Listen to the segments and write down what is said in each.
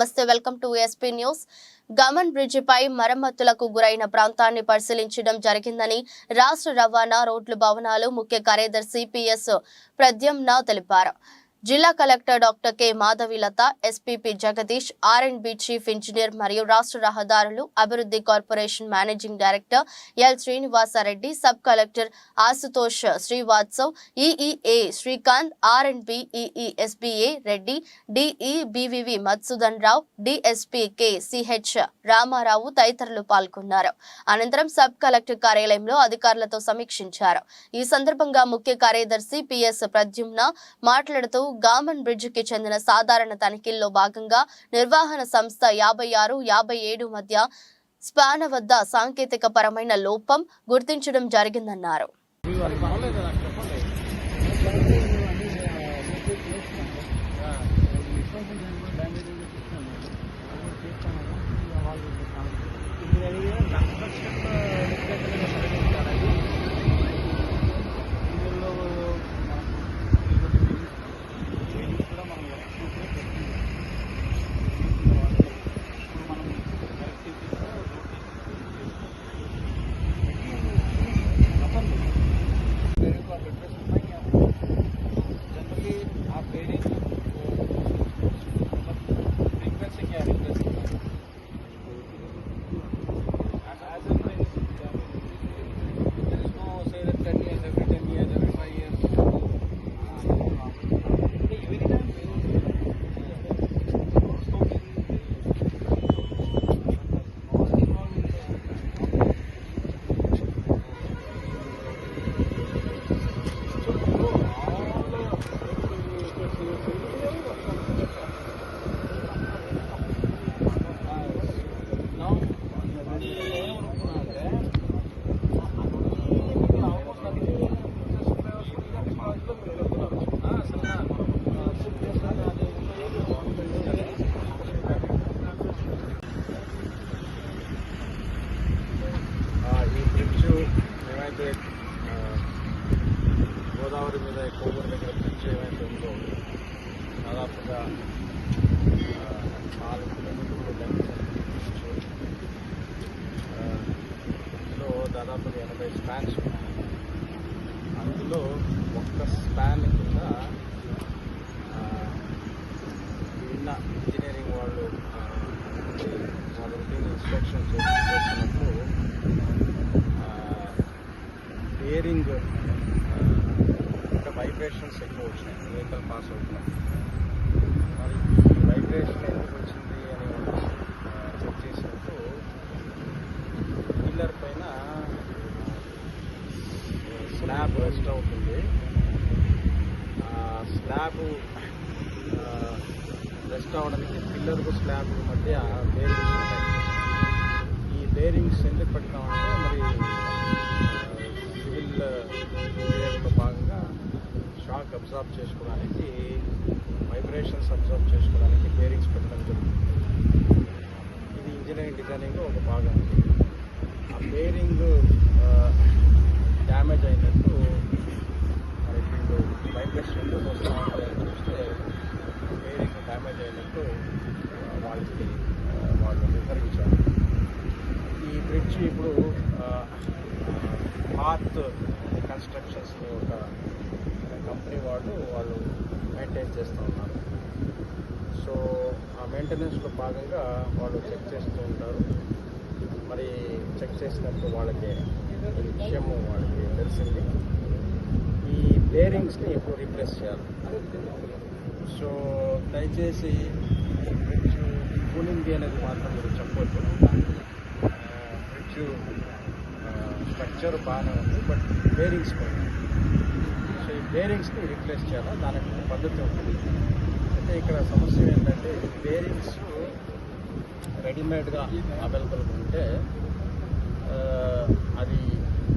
నమస్తే welcome to SP news. Gaman బ్రిడ్జిపై మరమ్మతులకు గురైన ప్రాంతాన్ని పరిశీలించడం జరిగిందని రాష్ట్ర రవాణా రోడ్లు భవనాలు ముఖ్య కార్యదర్శి పిఎస్ ప్రద్యుమ్న తెలిపారు. జిల్లా collector doctor K. Madhavilatha SPP Jagadish R and B chief engineer మరియు రాష్ట్ర రహదారులు అభివృద్ధి corporation managing director L Srinivasareddy sub collector Ashutosh Srivastav EEA Srikanth R and B EESBA Reddy DE BVV Rao DSP K CH Ramarao తదితరులు పాల్గొన్నారు. అనంతరం sub collector కార్యాలయంలో అధికారులతో సమీక్షించారు. ఈ సందర్భంగా ముఖ్య కార్యదర్శి పిఎస్ ప్రద్యుమ్న మాట్లాడుతూ గామన్ బ్రిడ్జికి చెందిన సాధారణ తనిఖీల్లో భాగంగా నిర్వహణ సంస్థ యాభై ఆరు యాభై ఏడు మధ్య స్పాన వద్ద సాంకేతిక పరమైన లోపం గుర్తించడం జరిగిందన్నారు. గోదావరి మీద కోవూరు దగ్గర బ్రిడ్జ్ ఏమైతే ఉందో దాదాపుగా నాలుగు కిలోమీటర్లు లెంగ్త్ ఇందులో దాదాపుగా ఎనభై స్పాన్స్ అందులో ఒక్క స్పాన్ కింద ఆ, నిన్న ఇంజనీరింగ్ వాళ్ళు ఆ, ఇన్స్పెక్షన్ చేసినప్పుడు బేరింగ్ వైబ్రేషన్స్ ఎక్కువ వచ్చినాయి. వెహికల్ పాస్ అవుతున్నాయి. మరి ఈ వైబ్రేషన్ ఎందుకు వచ్చింది అని చెక్ చేసినప్పుడు పిల్లర్ పైన స్లాబ్ రెస్ట్ అవుతుంది. స్లాబ్ రెస్ట్ అవడానికి పిల్లర్కు స్లాబ్ మధ్య బేరింగ్స్ ఉంటాయి. ఈ బేరింగ్స్ ఎందుకు పెడతామంటే మరి సివిల్ షాక్ అబ్జర్వ్ చేసుకోవడానికి వైబ్రేషన్స్ అబ్జర్వ్ చేసుకోవడానికి బేరింగ్స్ పెట్టడం జరుగుతుంది. ఇది ఇంజనీరింగ్ డిజైనింగ్లో ఒక భాగం. ఆ బేరింగ్ డ్యామేజ్ అయినట్టు మరి వీళ్ళు వైబ్రేషన్ ఎందుకు వస్తూ ఉంటాయని చూస్తే బేరింగ్ డ్యామేజ్ అయినట్టు ఆ, వాళ్ళకి ఆ, వాళ్ళు నిర్ధారించారు ఈ బ్రిడ్జ్ ఇప్పుడు హార్త్ కన్స్ట్రక్షన్స్ ఒక కంపెనీ వాళ్ళు వాళ్ళు మెయింటైన్ చేస్తూ ఉన్నారు. సో ఆ మెయింటెనెన్స్లో భాగంగా వాళ్ళు చెక్ చేస్తూ ఉంటారు. మరి చెక్ చేసినప్పుడు వాళ్ళకి ఈ విషయం వాళ్ళకి తెలిసింది. ఈ బేరింగ్స్ని ఇప్పుడు రీప్లేస్ చేయాలి? సో దయచేసి బ్రిడ్జ్ కూలింగ్ అనేది మాత్రం మీరు చెప్పవచ్చు బ్రిడ్జ్ స్ట్రక్చర్ బాగానే ఉంది బట్ బేరింగ్స్ పోయినాయి బేరింగ్స్ని రీప్లేస్ చేయాలి? దానికి పద్ధతి ఉంటుంది. అయితే ఇక్కడ సమస్య ఏంటంటే బేరింగ్స్ రెడీమేడ్గా అవైలబుల్గా ఉంటే అది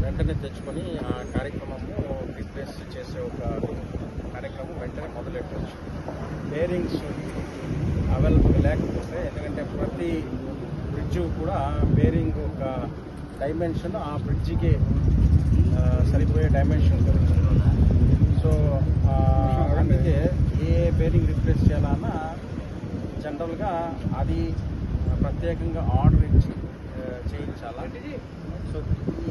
వెంటనే తెచ్చుకొని ఆ కార్యక్రమము రీప్లేస్ చేసే ఒక కార్యక్రమం వెంటనే మొదలెట్టవచ్చు బేరింగ్స్ అవైలబుల్ లేకపోతే ఎందుకంటే ప్రతి బ్రిడ్జ్ కూడా బేరింగ్ ఒక డైమెన్షన్ ఆ బ్రిడ్జికి సరిపోయే డైమెన్షన్ ఉంటుంది సో అందుకే ఏ బేరింగ్ రిప్లేస్ చేయాలన్నా జనరల్గా అది ప్రత్యేకంగా ఆర్డర్ ఇచ్చి చేయించాలా? సో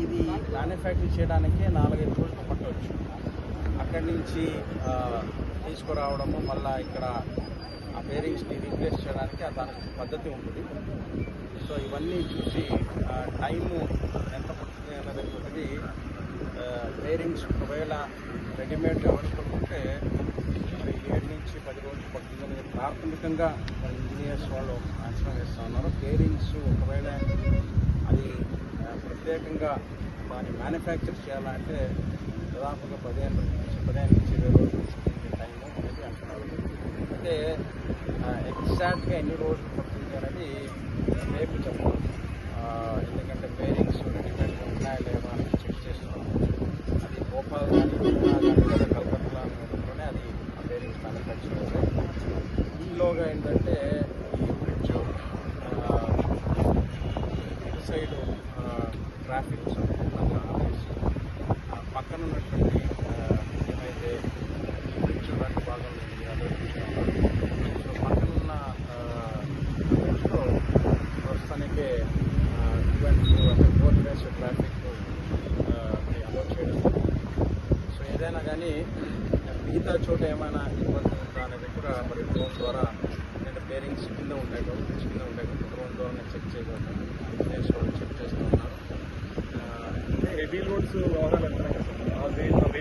ఇది మ్యానుఫ్యాక్చర్ చేయడానికే నాలుగైదు రోజులు పట్టవచ్చు అక్కడి నుంచి తీసుకురావడము మళ్ళీ ఇక్కడ ఆ బేరింగ్స్ని రీప్లేస్ చేయడానికి దానికి పద్ధతి ఉంటుంది. సో ఇవన్నీ చూసి టైము ఎంత పడుతుంది అన్నది ఒకటి బేరింగ్స్ ఒకవేళ రెడీమేడ్ అవైలబుల్ ఉంటే మరి ఏడు నుంచి పది రోజులు పడుతుందని ప్రాథమికంగా ఇంజనీర్స్ వాళ్ళు అంచనా వేస్తూ ఉన్నారు. బేరింగ్స్ ఒకవేళ అది ప్రత్యేకంగా దాన్ని మ్యానుఫ్యాక్చర్ చేయాలంటే దాదాపుగా పదిహేను నుంచి పదిహేను నుంచి ఇరవై రోజులు టైం అనేది అంటున్నారు. అయితే ఎగ్జాక్ట్గా ఎన్ని రోజులు పడుతుంది అనేది రేపు చెప్పాలి ఆ, ఎందుకంటే బేరింగ్స్ రెడీమేడ్గా ఉన్నాయా లేవా అని చెక్ చేస్తున్నాం అది భోపాల్ కానీ పూనా కానీ లేదా కలకత్తా లోనే అది ఆ బేరింగ్స్ మ్యానుఫ్యాక్చర్ అవుతాయి ఈలోగా ఏంటంటే ఈ బ్రిడ్జ్ ఇటు సైడ్ ట్రాఫిక్ పక్కన ఉన్నటువంటి ఏమైతే చూడడానికి బ్రిడ్జ్ రెండు భాగంలో ఉంది అదే సో పక్కన ఉన్న బ్రిడ్జ్లో ప్రస్తుతానికే టూ అండ్ టూ అంటే ఫోర్ వేస్ ట్రాఫిక్ అలో చేయడం సో ఏదైనా కానీ మిగతా చోట ఏమైనా ఇబ్బంది ఉందా అనేది కూడా మరి డ్రోన్ ద్వారా అంటే బేరింగ్స్ కింద ఉంటాయి కాబట్టి కింద ఉంటాయి. కాబట్టి డ్రోన్ ద్వారా చెక్ చేయకుండా ఇంజనీర్స్ వాళ్ళు చెక్ చేస్తూ ఉన్నారు. హెవీ లోడ్స్ వాడాలంటున్నాయి కదా